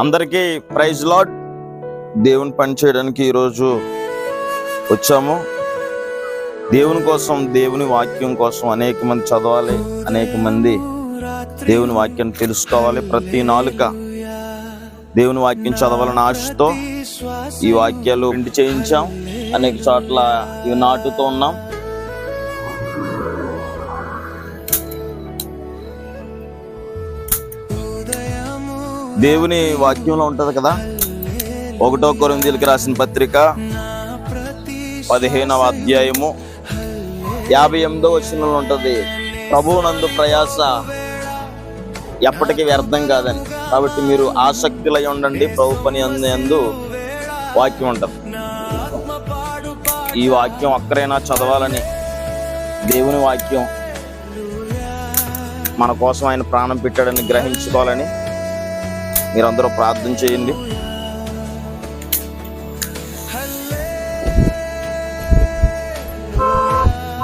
అందరికీ praise lord. దేవుని పని చేయడానికి ఈరోజు వచ్చాము. దేవుని కోసం దేవుని వాక్యం కోసం అనేక మంది చదవాలి అనేక మంది దేవుని వాక్యాన్ని తెలుసుకోవాలి. ప్రతి నాలుక దేవుని వాక్యం చదవాలని ఆశతో ఈ వాక్యాలు ఇంటి చేయించాం. అనేక చోట్ల ఇవి నాటుతూ ఉన్నాం. దేవుని వాక్యంలో ఉంటుంది కదా? ఒకటో కొరిందీలకి రాసిన పత్రిక పదిహేనవ అధ్యాయము యాభై ఎనిమిదో వచనంలో ఉంటుంది ప్రభువునందు ప్రయాస ఎప్పటికీ వ్యర్థం కాదని. కాబట్టి మీరు ఆసక్తులై ఉండండి ప్రభు పని అందు వాక్యం ఉంటుంది. ఈ వాక్యం ఒక్కరైనా చదవాలని దేవుని వాక్యం మన కోసం ఆయన ప్రాణం పెట్టాడని గ్రహించుకోవాలని మీరందరూ ప్రార్థన చేయండి.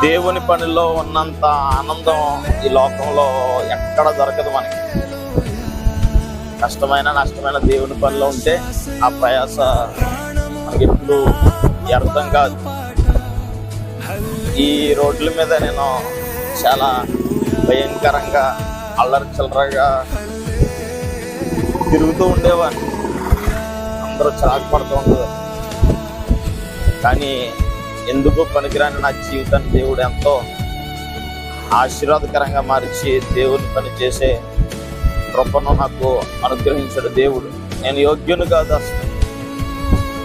దేవుని పనిలో ఉన్నంత ఆనందం ఈ లోకంలో ఎక్కడ దొరకదు మనకి. కష్టమైన నష్టమైన దేవుని పనిలో ఉంటే ఆ ప్రయాస మనకి ఎప్పుడు అర్థం కాదు. ఈ రోడ్ల మీద నేను చాలా భయంకరంగా అల్లరి చిల్లరగా తిరుగుతూ ఉండేవాడిని అందరూ చిరాకు పడుతూ ఉండదు కానీ ఎందుకు పనికిరాని నా జీవితాన్ని దేవుడు ఎంతో ఆశీర్వాదకరంగా మార్చి దేవుని పని చేసే కృపను నాకు అనుగ్రహించాడు దేవుడు. నేను యోగ్యుని కాదు అసలు.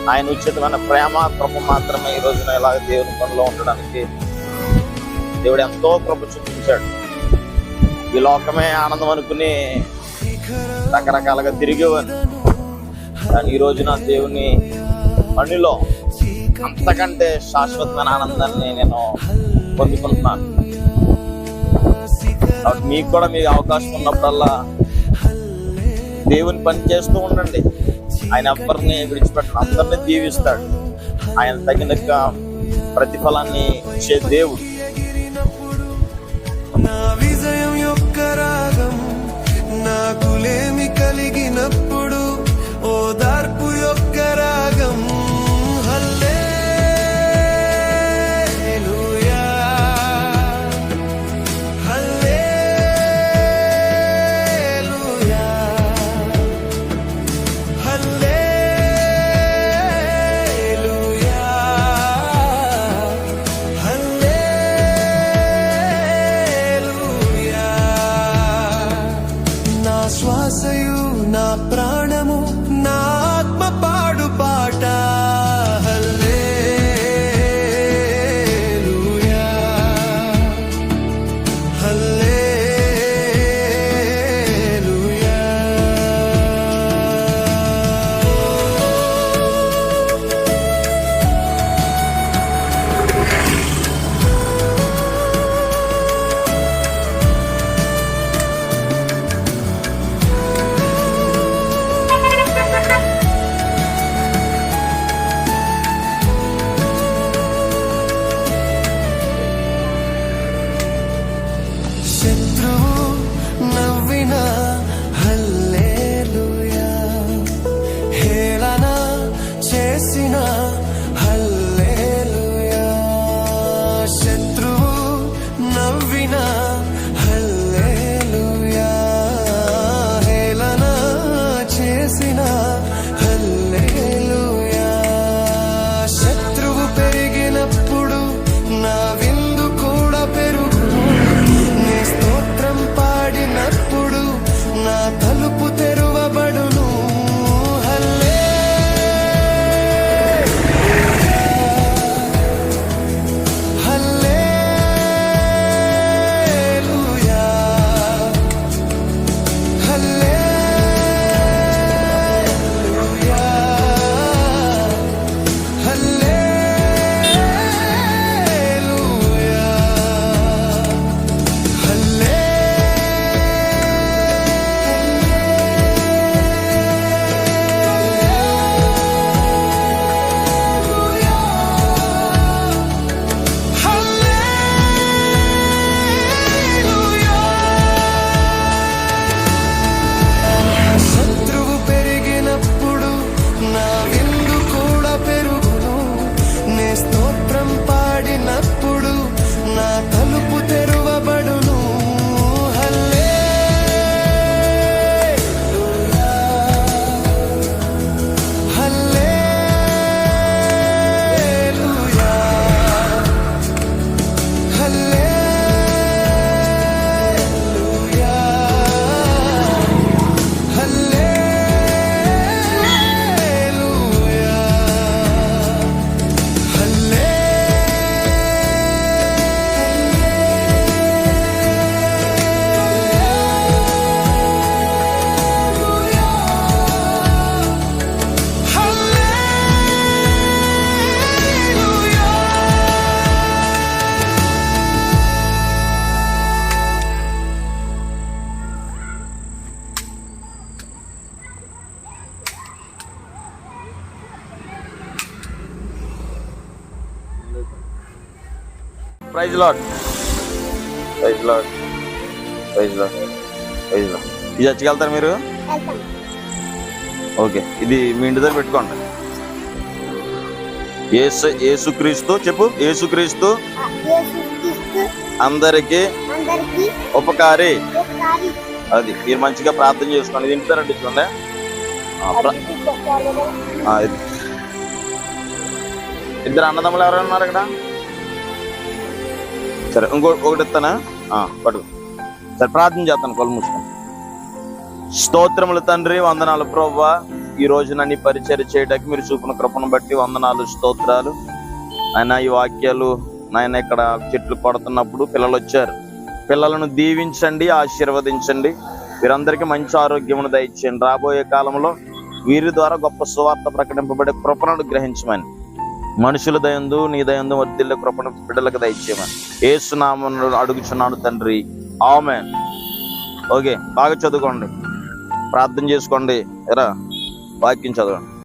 ఆయన ఉచితమైన ప్రేమ కృప మాత్రమే ఈ రోజున ఇలాగ దేవుని పనిలో ఉండడానికి దేవుడు ఎంతో కృప చూపించాడు. ఈ లోకమే ఆనందం అనుకుని రకరకాలుగా తిరిగేవాడిని కానీ ఈ రోజున దేవుని పనిలో అంతకంటే శాశ్వతమైన ఆనందాన్ని నేను పొందుకుంటున్నాను. కాబట్టి మీకు కూడా మీకు అవకాశం ఉన్నప్పుడల్లా దేవుని పని చేస్తూ ఉండండి. ఆయన ఎవరిని విడిచిపెట్టడం అందరినీ దీవిస్తాడు. ఆయన తగిన ప్రతిఫలాన్ని ఇచ్చే దేవుడు. కలిగినప్పుడు praise lord praise lord praise lord praise lord ఇది చర్చికి మీరు? ఓకే. ఇది మీ ఇంటి దగ్గర పెట్టుకోండి. ఏసు ఏసుక్రీస్తు చెప్పు. ఏసుక్రీస్తు అందరికీ అందరికీ ఉపకారి. అది మీరు మంచిగా ప్రార్థన చేసుకోండి. ఇది ఇంటి దగ్గర అంటించుకోండి ఆ, ప్ర- అభివృద్ధి చేస్తారు కదా ఆ, ఇది. ఇద్దరు అన్నదమ్ములు ఎవరైనా ఉన్నారు ఇక్కడ? సరే ఇంకో ఒకటి ఇస్తానా పట్టుకో సరే ప్రార్థన చేస్తాను కొలు మూసుకొని స్తోత్రములు తండ్రి వందనాలు ప్రవ్వా. ఈ రోజు నన్ను పరిచయం చేయడానికి మీరు చూపిన కృపను బట్టి వందనాలు స్తోత్రాలు. ఆయన ఈ వాక్యాలు నాయన ఇక్కడ చెట్లు కొడుతున్నప్పుడు పిల్లలు వచ్చారు. పిల్లలను దీవించండి ఆశీర్వదించండి. వీరందరికీ మంచి ఆరోగ్యమును దయచేయండి. రాబోయే కాలంలో వీరి ద్వారా గొప్ప సువార్త ప్రకటింపబడే కృపను గ్రహించమని మనుషుల దయందు నీ దయందు వర్దిల్ల కృపణ బిడ్డలకు దయచేయమని. ఏసునామను అడుగుచున్నాను తండ్రి. ఆమె ఓకే బాగా చదువుకోండి. ప్రార్థన చేసుకోండి. ఎరా వాక్యం చదవండి.